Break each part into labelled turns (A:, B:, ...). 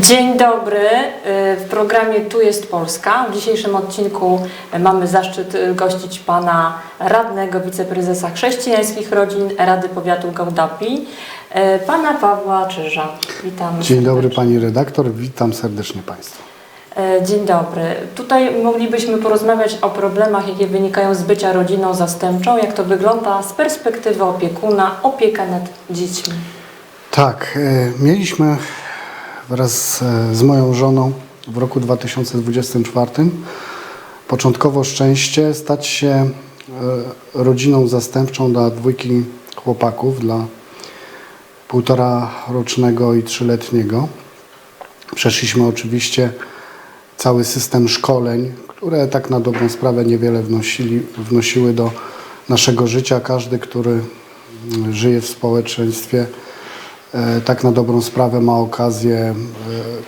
A: Dzień dobry. y, W programie Tu jest Polska. W dzisiejszym odcinku mamy zaszczyt y, gościć pana radnego wiceprezesa chrześcijańskich rodzin Rady Powiatu Gałdapi, y, pana Pawła Czyża. Witam.
B: Dzień dobry
A: serdecznie.
B: Pani redaktor, witam serdecznie Państwa.
A: Dzień dobry. Tutaj moglibyśmy porozmawiać o problemach, jakie wynikają z bycia rodziną zastępczą, jak to wygląda z perspektywy opiekuna, opieka nad dziećmi.
B: Tak, mieliśmy wraz e, z moją żoną w roku 2024 początkowo szczęście stać się e, rodziną zastępczą dla dwójki chłopaków, dla półtora rocznego i trzyletniego. Przeszliśmy oczywiście cały system szkoleń, które tak na dobrą sprawę niewiele wnosili, wnosiły do naszego życia. Każdy, który mm, żyje w społeczeństwie, tak na dobrą sprawę ma okazję e,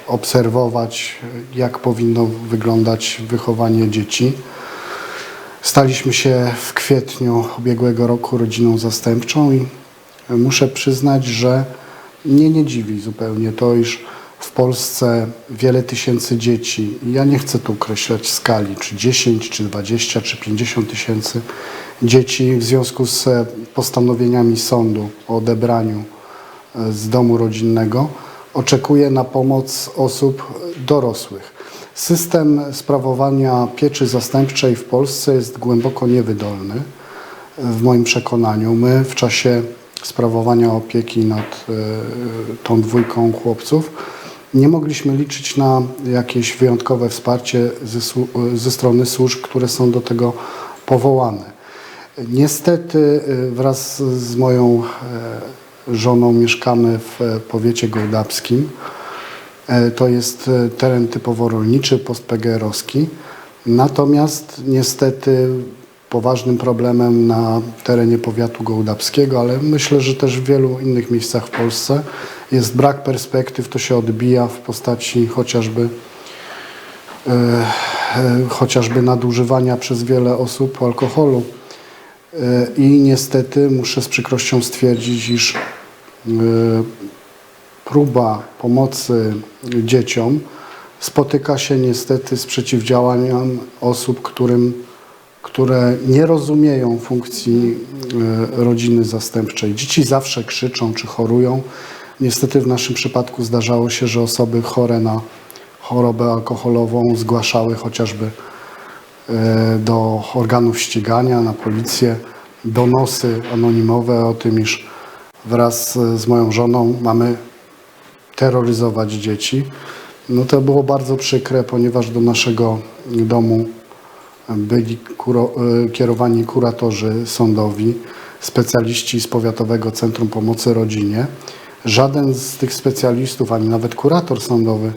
B: obserwować, e, jak powinno wyglądać wychowanie dzieci. Staliśmy się w kwietniu ubiegłego roku rodziną zastępczą i muszę przyznać, że mnie nie dziwi zupełnie to, iż w Polsce wiele tysięcy dzieci, ja nie chcę tu określać skali, czy 10, czy 20, czy 50 tysięcy dzieci w związku z e, postanowieniami sądu o odebraniu e, z domu rodzinnego oczekuje na pomoc osób dorosłych. System sprawowania pieczy zastępczej w Polsce jest głęboko niewydolny w moim przekonaniu. My w czasie sprawowania opieki nad e, tą dwójką chłopców nie mogliśmy liczyć na jakieś wyjątkowe wsparcie ze, słu- ze strony służb, które są do tego powołane. Niestety e, wraz z moją e, żoną mieszkamy w e, powiecie gołdapskim. E, To jest e, teren typowo rolniczy, postPGR-owski. Natomiast niestety poważnym problemem na terenie powiatu gołdapskiego, ale myślę, że też w wielu innych miejscach w Polsce jest brak perspektyw. To się odbija w postaci chociażby chociażby nadużywania przez wiele osób alkoholu. I niestety muszę z przykrością stwierdzić, iż próba pomocy dzieciom spotyka się niestety z przeciwdziałaniem osób, którym, które nie rozumieją funkcji e, rodziny zastępczej. Dzieci zawsze krzyczą czy chorują. Niestety w naszym przypadku zdarzało się, że osoby chore na chorobę alkoholową zgłaszały chociażby e, do organów ścigania, na policję, donosy anonimowe o tym, iż wraz z moją żoną mamy terroryzować dzieci. No to było bardzo przykre, ponieważ do naszego domu byli kuro, e, kierowani kuratorzy sądowi, specjaliści z Powiatowego Centrum Pomocy Rodzinie. Żaden z tych specjalistów, ani nawet kurator sądowy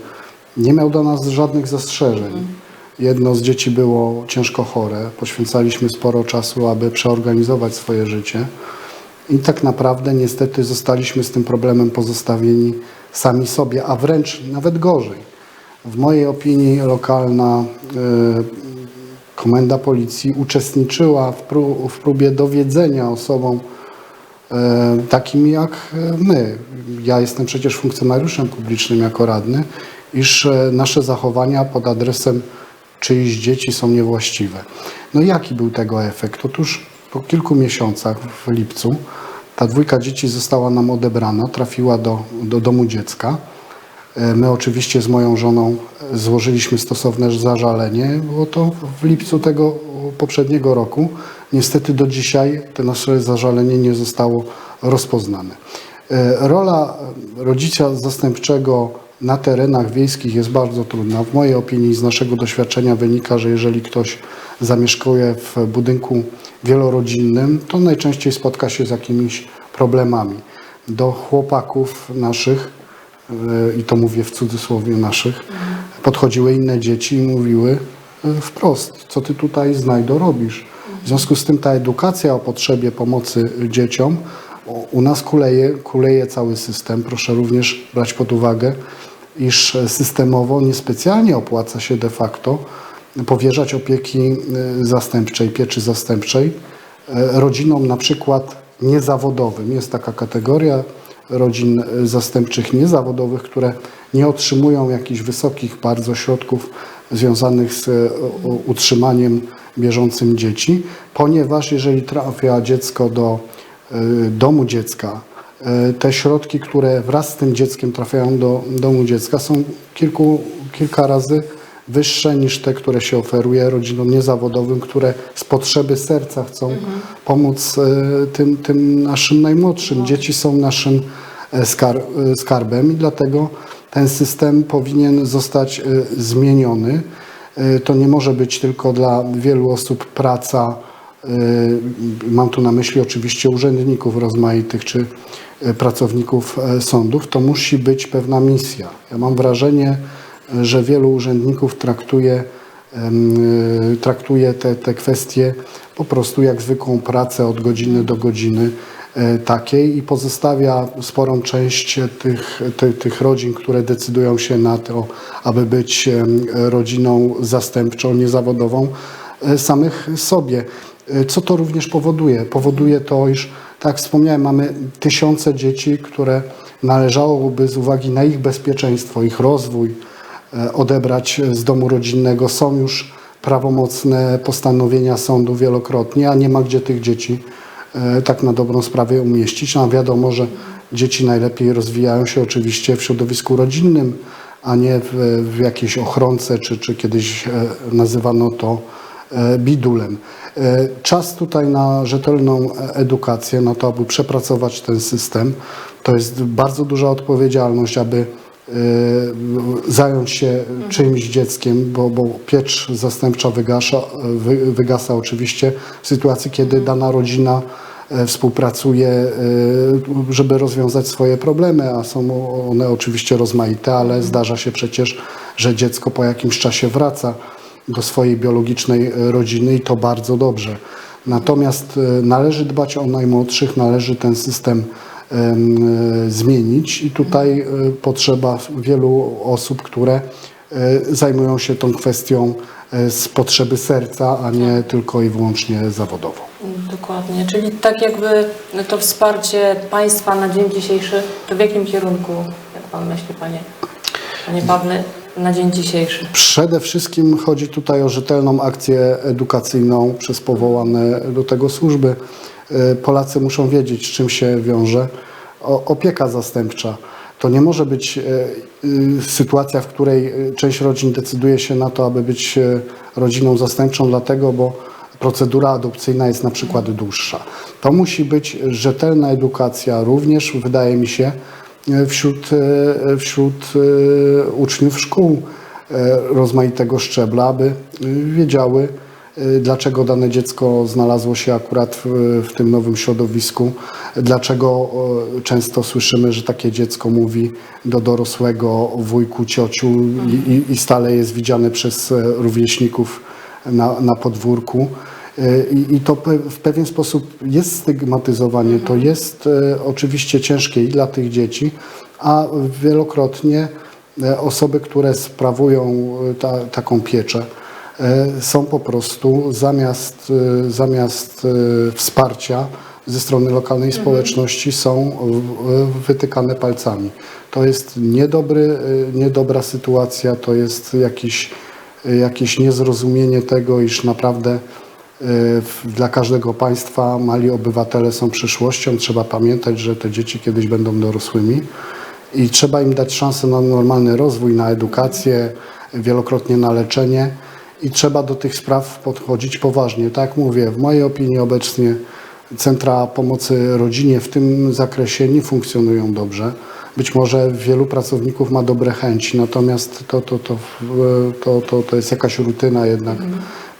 B: nie miał do nas żadnych zastrzeżeń. Jedno z dzieci było ciężko chore. Poświęcaliśmy sporo czasu, aby przeorganizować swoje życie. I tak naprawdę niestety zostaliśmy z tym problemem pozostawieni sami sobie, a wręcz nawet gorzej. W mojej opinii lokalna e, komenda policji uczestniczyła w, pró- w próbie dowiedzenia osobom e, takim jak my. Ja jestem przecież funkcjonariuszem publicznym jako radny, iż e, nasze zachowania pod adresem czyichś dzieci są niewłaściwe. No jaki był tego efekt? Otóż po kilku miesiącach w lipcu ta dwójka dzieci została nam odebrana, trafiła do, do domu dziecka. E, My oczywiście z moją żoną e, złożyliśmy stosowne zażalenie. Było to w lipcu tego poprzedniego roku. Niestety do dzisiaj to nasze zażalenie nie zostało rozpoznane. E, Rola rodzica zastępczego na terenach wiejskich jest bardzo trudna. W mojej opinii z naszego doświadczenia wynika, że jeżeli ktoś zamieszkuje w budynku wielorodzinnym, to najczęściej spotka się z jakimiś problemami. Do chłopaków naszych i to mówię w cudzysłowie naszych, podchodziły inne dzieci i mówiły e, wprost, co ty tutaj znajdo robisz. W związku z tym ta edukacja o potrzebie pomocy dzieciom u- nas kuleje, kuleje cały system. Proszę również brać pod uwagę, iż systemowo niespecjalnie opłaca się de facto powierzać opieki e, zastępczej, pieczy zastępczej e, rodzinom na przykład niezawodowym. Jest taka kategoria rodzin e, zastępczych niezawodowych, które nie otrzymują jakichś wysokich bardzo środków związanych z utrzymaniem bieżącym dzieci, ponieważ jeżeli trafia dziecko do domu dziecka, te środki, które wraz z tym dzieckiem trafiają do domu dziecka są kilku, kilka razy wyższe niż te, które się oferuje rodzinom niezawodowym, które z potrzeby serca chcą pomóc e, tym, tym naszym najmłodszym. Dzieci są naszym e, skar, e, skarbem i dlatego ten system powinien zostać zmieniony. To nie może być tylko dla wielu osób praca, mam tu na myśli oczywiście urzędników rozmaitych czy pracowników sądów, to musi być pewna misja. Ja mam wrażenie, że wielu urzędników traktuje, y, traktuje te, te kwestie po prostu jak zwykłą pracę od godziny do godziny e, takiej i pozostawia sporą część tych, tych, rodzin, które decydują się na to, aby być rodziną zastępczą, niezawodową, e, samych sobie. E, Co to również powoduje? Powoduje to, iż, tak wspomniałem, mamy tysiące dzieci, które należałoby z uwagi na ich bezpieczeństwo, ich rozwój, odebrać z domu rodzinnego. Są już prawomocne postanowienia sądu wielokrotnie, a nie ma gdzie tych dzieci e, tak na dobrą sprawę umieścić. No, wiadomo, że dzieci najlepiej rozwijają się oczywiście w środowisku rodzinnym, a nie w, w jakiejś ochronce, czy, czy kiedyś e, nazywano to e, bidulem. E, Czas tutaj na rzetelną e, edukację, na to, aby przepracować ten system. To jest bardzo duża odpowiedzialność, aby e, zająć się czyimś dzieckiem, bo, bo piecz zastępcza wygasza, wy, wygasa oczywiście w sytuacji, kiedy dana rodzina e, współpracuje, e, żeby rozwiązać swoje problemy, a są one oczywiście rozmaite, ale zdarza się przecież, że dziecko po jakimś czasie wraca do swojej biologicznej e, rodziny i to bardzo dobrze. Natomiast należy dbać o najmłodszych, należy ten system em, zmienić i tutaj e, potrzeba wielu osób, które e, zajmują się tą kwestią e, z potrzeby serca, a nie tylko i wyłącznie zawodowo.
A: Dokładnie, czyli tak jakby to wsparcie państwa na dzień dzisiejszy, to w jakim kierunku, jak Pan myśli, Panie, panie Pawle, na dzień dzisiejszy?
B: Przede wszystkim chodzi tutaj o rzetelną akcję edukacyjną przez powołane do tego służby. E, Polacy muszą wiedzieć, z czym się wiąże opieka zastępcza. To nie może być e, y, sytuacja, w której część rodzin decyduje się na to, aby być rodziną zastępczą, dlatego, bo procedura adopcyjna jest na przykład dłuższa. To musi być rzetelna edukacja, również wydaje mi się, wśród, wśród uczniów szkół rozmaitego szczebla, aby wiedziały, dlaczego dane dziecko znalazło się akurat w, w tym nowym środowisku, dlaczego e, często słyszymy, że takie dziecko mówi do dorosłego wujku, ciociu i, i, stale jest widziane przez e, rówieśników na, na podwórku. E, I, I to w pewien sposób jest stygmatyzowanie, to jest e, oczywiście ciężkie i dla tych dzieci, a wielokrotnie e, osoby, które sprawują e, ta, taką pieczę, są po prostu zamiast, e, zamiast e, wsparcia ze strony lokalnej społeczności są e, wytykane palcami. To jest niedobry, e, niedobra sytuacja, to jest jakiś, e, jakieś niezrozumienie tego, iż naprawdę e, dla każdego państwa mali obywatele są przyszłością. Trzeba pamiętać, że te dzieci kiedyś będą dorosłymi i trzeba im dać szansę na normalny rozwój, na edukację, wielokrotnie na leczenie i trzeba do tych spraw podchodzić poważnie. Tak mówię, w mojej opinii obecnie centra pomocy rodzinie w tym zakresie nie funkcjonują dobrze. Być może wielu pracowników ma dobre chęci, natomiast to, to, to, to, to, to jest jakaś rutyna jednak.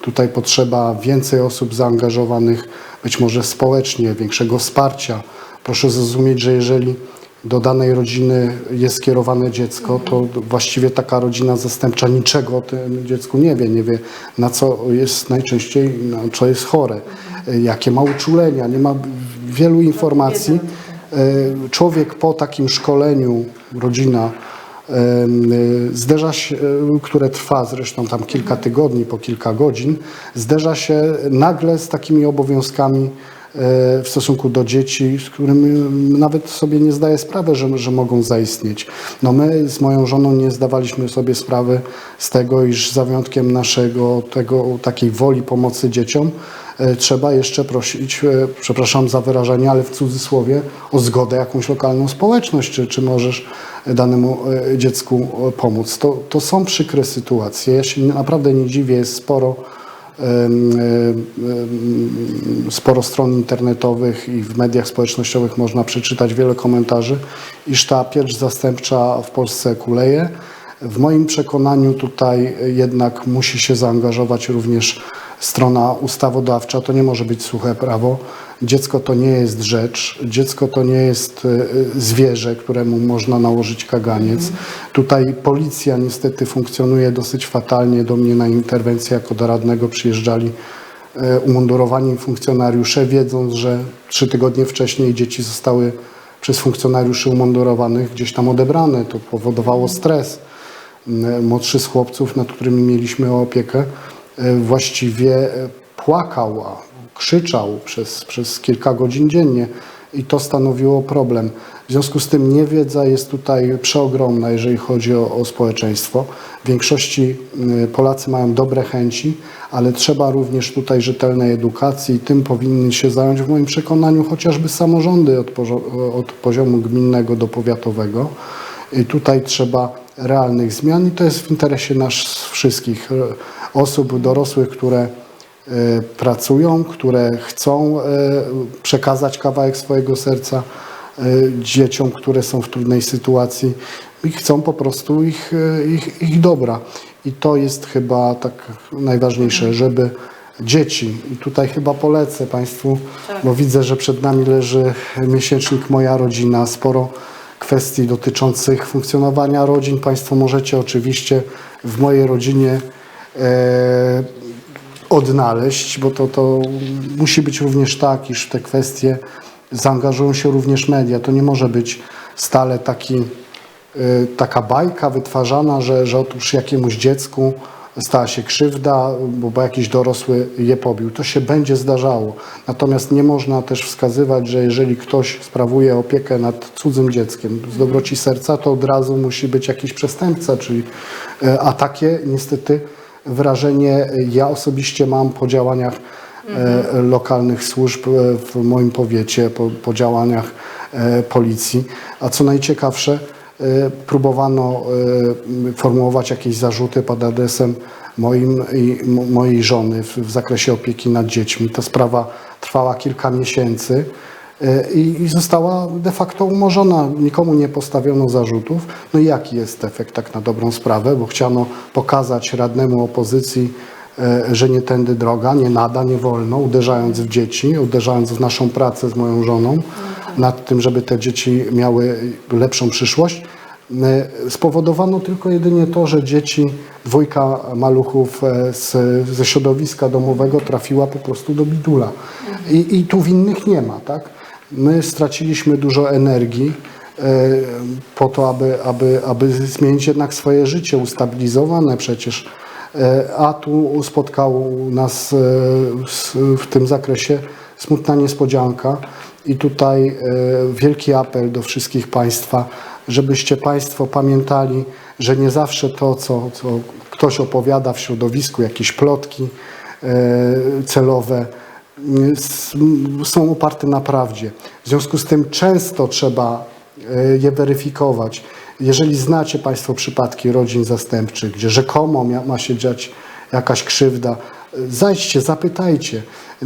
B: Tutaj potrzeba więcej osób zaangażowanych, być może społecznie, większego wsparcia. Proszę zrozumieć, że jeżeli do danej rodziny jest skierowane dziecko, to właściwie taka rodzina zastępcza niczego o tym dziecku nie wie. Nie wie, na co jest najczęściej, na co jest chore, jakie ma uczulenia, nie ma wielu informacji. E, Człowiek po takim szkoleniu, rodzina, zderza się, y, które trwa zresztą tam kilka tygodni, po kilka godzin, zderza się nagle z takimi obowiązkami w stosunku do dzieci, z którymi nawet sobie nie zdaję sprawy, że, że mogą zaistnieć. No my z moją żoną nie zdawaliśmy sobie sprawy z tego, iż za wyjątkiem naszego tego, takiej woli pomocy dzieciom, e, trzeba jeszcze prosić, e, przepraszam za wyrażenie, ale w cudzysłowie, o zgodę jakąś lokalną społeczność, czy, czy możesz danemu e, dziecku e, pomóc. To, to są przykre sytuacje. Ja się naprawdę nie dziwię, jest sporo sporo stron internetowych i w mediach społecznościowych można przeczytać wiele komentarzy, iż ta piecz zastępcza w Polsce kuleje. W moim przekonaniu tutaj jednak musi się zaangażować również strona ustawodawcza. To nie może być suche prawo. Dziecko to nie jest rzecz, dziecko to nie jest e, zwierzę, któremu można nałożyć kaganiec. Tutaj policja niestety funkcjonuje dosyć fatalnie. Do mnie na interwencję jako do radnego przyjeżdżali e, umundurowani funkcjonariusze, wiedząc, że trzy tygodnie wcześniej dzieci zostały przez funkcjonariuszy umundurowanych gdzieś tam odebrane. To powodowało stres. Młodszy z chłopców, nad którymi mieliśmy opiekę, e, właściwie e, płakał, krzyczał przez, przez kilka godzin dziennie i to stanowiło problem. W związku z tym niewiedza jest tutaj przeogromna, jeżeli chodzi o, o społeczeństwo. W większości Polacy mają dobre chęci, ale trzeba również tutaj rzetelnej edukacji i tym powinny się zająć w moim przekonaniu chociażby samorządy od, od poziomu gminnego do powiatowego. I tutaj trzeba realnych zmian i to jest w interesie nas wszystkich, e, osób dorosłych, które e, pracują, które chcą e, przekazać kawałek swojego serca e, dzieciom, które są w trudnej sytuacji i chcą po prostu ich, ich, ich dobra. I to jest chyba tak najważniejsze, żeby dzieci, i tutaj chyba polecę Państwu, bo widzę, że przed nami leży miesięcznik Moja Rodzina, sporo kwestii dotyczących funkcjonowania rodzin. Państwo możecie oczywiście w mojej rodzinie odnaleźć, bo to, to musi być również tak, iż w te kwestie zaangażują się również media. To nie może być stale taki, y, taka bajka wytwarzana, że, że otóż jakiemuś dziecku stała się krzywda, bo, bo jakiś dorosły je pobił. To się będzie zdarzało. Natomiast nie można też wskazywać, że jeżeli ktoś sprawuje opiekę nad cudzym dzieckiem z dobroci serca, to od razu musi być jakiś przestępca, czyli, y, a takie niestety wrażenie ja osobiście mam po działaniach e, lokalnych służb e, w moim powiecie, po, po działaniach e, policji. A co najciekawsze, próbowano formułować jakieś zarzuty pod adresem moim i mojej żony w, w zakresie opieki nad dziećmi. Ta sprawa trwała kilka miesięcy. E, I, została de facto umorzona. Nikomu nie postawiono zarzutów. No i jaki jest efekt tak na dobrą sprawę? Bo chciano pokazać radnemu opozycji, e, że nie tędy droga, nie nada, nie wolno, uderzając w dzieci, uderzając w naszą pracę z moją żoną, nad tym, żeby te dzieci miały lepszą przyszłość. E, Spowodowano tylko jedynie to, że dzieci, dwójka maluchów z, ze środowiska domowego trafiła po prostu do bidula. I, I tu winnych nie ma, tak? My straciliśmy dużo energii e, po to, aby, aby, aby zmienić jednak swoje życie, ustabilizowane przecież. E, A tu spotkał nas e, w tym zakresie smutna niespodzianka. I tutaj wielki apel do wszystkich Państwa, żebyście Państwo pamiętali, że nie zawsze to, co, co ktoś opowiada w środowisku, jakieś plotki celowe, są oparte na prawdzie. W związku z tym często trzeba e, je weryfikować. Jeżeli znacie Państwo przypadki rodzin zastępczych, gdzie rzekomo ma się dziać jakaś krzywda, zajdźcie, zapytajcie. E,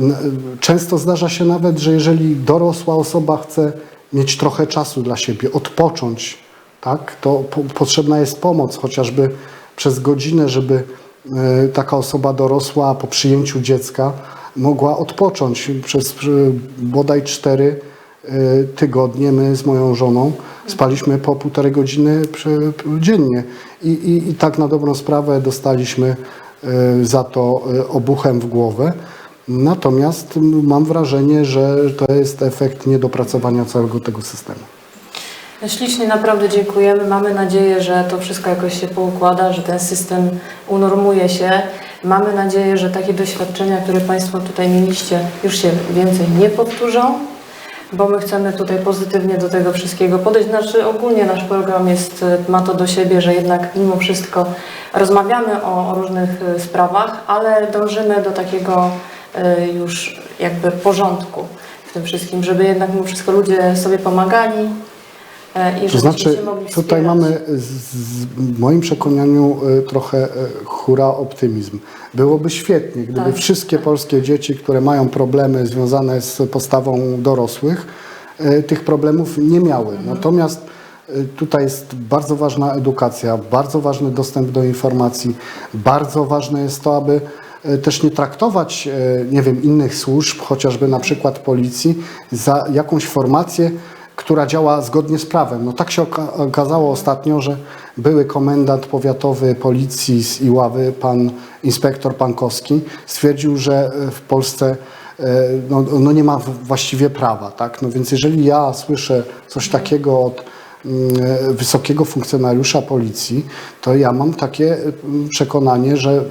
B: Często zdarza się nawet, że jeżeli dorosła osoba chce mieć trochę czasu dla siebie, odpocząć, tak, to po, potrzebna jest pomoc, chociażby przez godzinę, żeby e, taka osoba dorosła po przyjęciu dziecka mogła odpocząć przez przy- bodaj cztery e, tygodnie. My z moją żoną spaliśmy po półtorej godziny dziennie I, i, i tak na dobrą sprawę dostaliśmy e, za to e, obuchem w głowę. Natomiast mam wrażenie, że to jest efekt niedopracowania całego tego systemu.
A: Ślicznie naprawdę dziękujemy. Mamy nadzieję, że to wszystko jakoś się poukłada, że ten system unormuje się. Mamy nadzieję, że takie doświadczenia, które Państwo tutaj mieliście, już się więcej nie powtórzą, bo my chcemy tutaj pozytywnie do tego wszystkiego podejść. Znaczy ogólnie nasz program jest, e, ma to do siebie, że jednak mimo wszystko rozmawiamy o, o różnych e, sprawach, ale dążymy do takiego e, już jakby porządku w tym wszystkim, żeby jednak mimo wszystko ludzie sobie pomagali i
B: To znaczy, tutaj mamy w moim przekonaniu e, trochę e, hura optymizm. Byłoby świetnie, gdyby
A: Tak.
B: wszystkie polskie dzieci, które mają problemy związane z postawą dorosłych, e, tych problemów nie miały.
A: Mhm.
B: Natomiast e, tutaj jest bardzo ważna edukacja, bardzo ważny dostęp do informacji, bardzo ważne jest to, aby e, też nie traktować, e, nie wiem, innych służb, chociażby na przykład policji, za jakąś formację, która działa zgodnie z prawem. No tak się oka- okazało ostatnio, że były komendant powiatowy policji z Iławy, pan inspektor Pankowski, stwierdził, że e, w Polsce e, no, no nie ma właściwie prawa. Tak? No więc jeżeli ja słyszę coś takiego od mm, e, wysokiego funkcjonariusza policji, to ja mam takie mm, przekonanie, że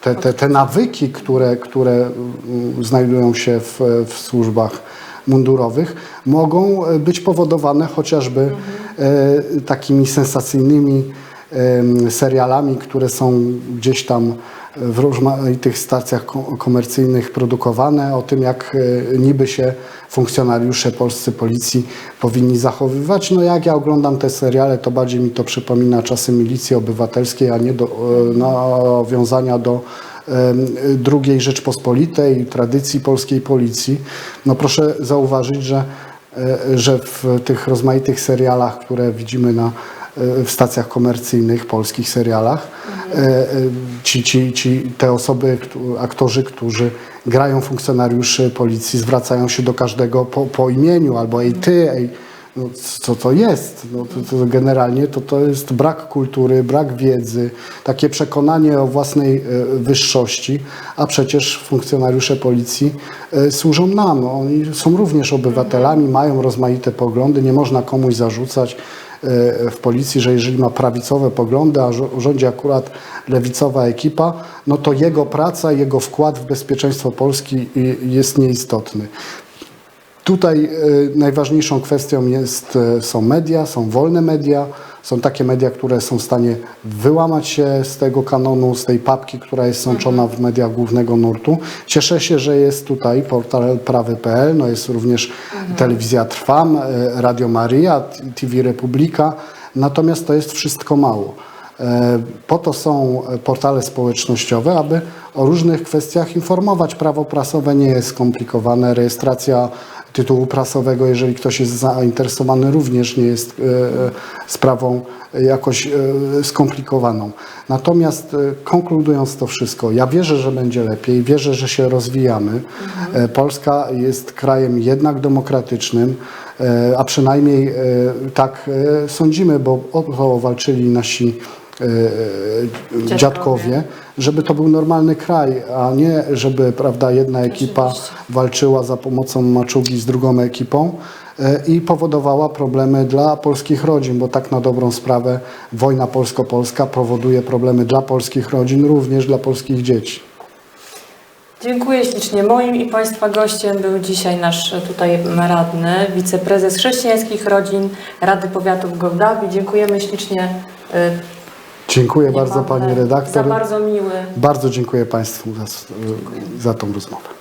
B: te, te, te nawyki, które, które mm, znajdują się w, w służbach mundurowych, mogą e, być powodowane chociażby e, takimi sensacyjnymi serialami, które są gdzieś tam w rozmaitych stacjach ko- komercyjnych produkowane, o tym jak e, niby się funkcjonariusze polscy policji powinni zachowywać. No jak ja oglądam te seriale, to bardziej mi to przypomina czasy milicji obywatelskiej, a nie do, nawiązania do II Rzeczpospolitej, tradycji polskiej policji. No proszę zauważyć, że, e, że w tych rozmaitych serialach, które widzimy na, e, w stacjach komercyjnych, polskich serialach, e, ci, ci, ci, te osoby, aktorzy, którzy grają funkcjonariuszy policji, zwracają się do każdego po, po imieniu albo ej ty, ej, no, co to jest? No, to, to generalnie to, to jest brak kultury, brak wiedzy, takie przekonanie o własnej e, wyższości, a przecież funkcjonariusze policji e, służą nam. Oni są również obywatelami, mają rozmaite poglądy, nie można komuś zarzucać e, w policji, że jeżeli ma prawicowe poglądy, a rządzi akurat lewicowa ekipa, no to jego praca, jego wkład w bezpieczeństwo Polski jest nieistotny. Tutaj e, najważniejszą kwestią jest, e, są media, są wolne media, są takie media, które są w stanie wyłamać się z tego kanonu, z tej papki, która jest sączona w mediach głównego nurtu. Cieszę się, że jest tutaj portal prawy.pl, no jest również telewizja Trwam, e, Radio Maria, TV Republika, natomiast to jest wszystko mało. Po to są portale społecznościowe, aby o różnych kwestiach informować. Prawo prasowe nie jest skomplikowane, rejestracja tytułu prasowego, jeżeli ktoś jest zainteresowany, również nie jest e, e, sprawą jakoś e, skomplikowaną. Natomiast konkludując to wszystko, ja wierzę, że będzie lepiej, wierzę, że się rozwijamy. E, Polska jest krajem jednak demokratycznym, a przynajmniej tak sądzimy, bo o to walczyli nasi e, e, dziadkowie, żeby to był normalny kraj, a nie żeby prawda, jedna ekipa walczyła za pomocą maczugi z drugą ekipą e, i powodowała problemy dla polskich rodzin, bo tak na dobrą sprawę wojna polsko-polska powoduje problemy dla polskich rodzin, również dla polskich dzieci.
A: Dziękuję ślicznie. Moim i Państwa gościem był dzisiaj nasz e, tutaj radny, wiceprezes chrześcijańskich rodzin Rady Powiatu w Gołdawi. Dziękujemy ślicznie.
B: Dziękuję bardzo Pani redaktor.
A: Za bardzo miły.
B: Bardzo dziękuję Państwu za, za tą rozmowę.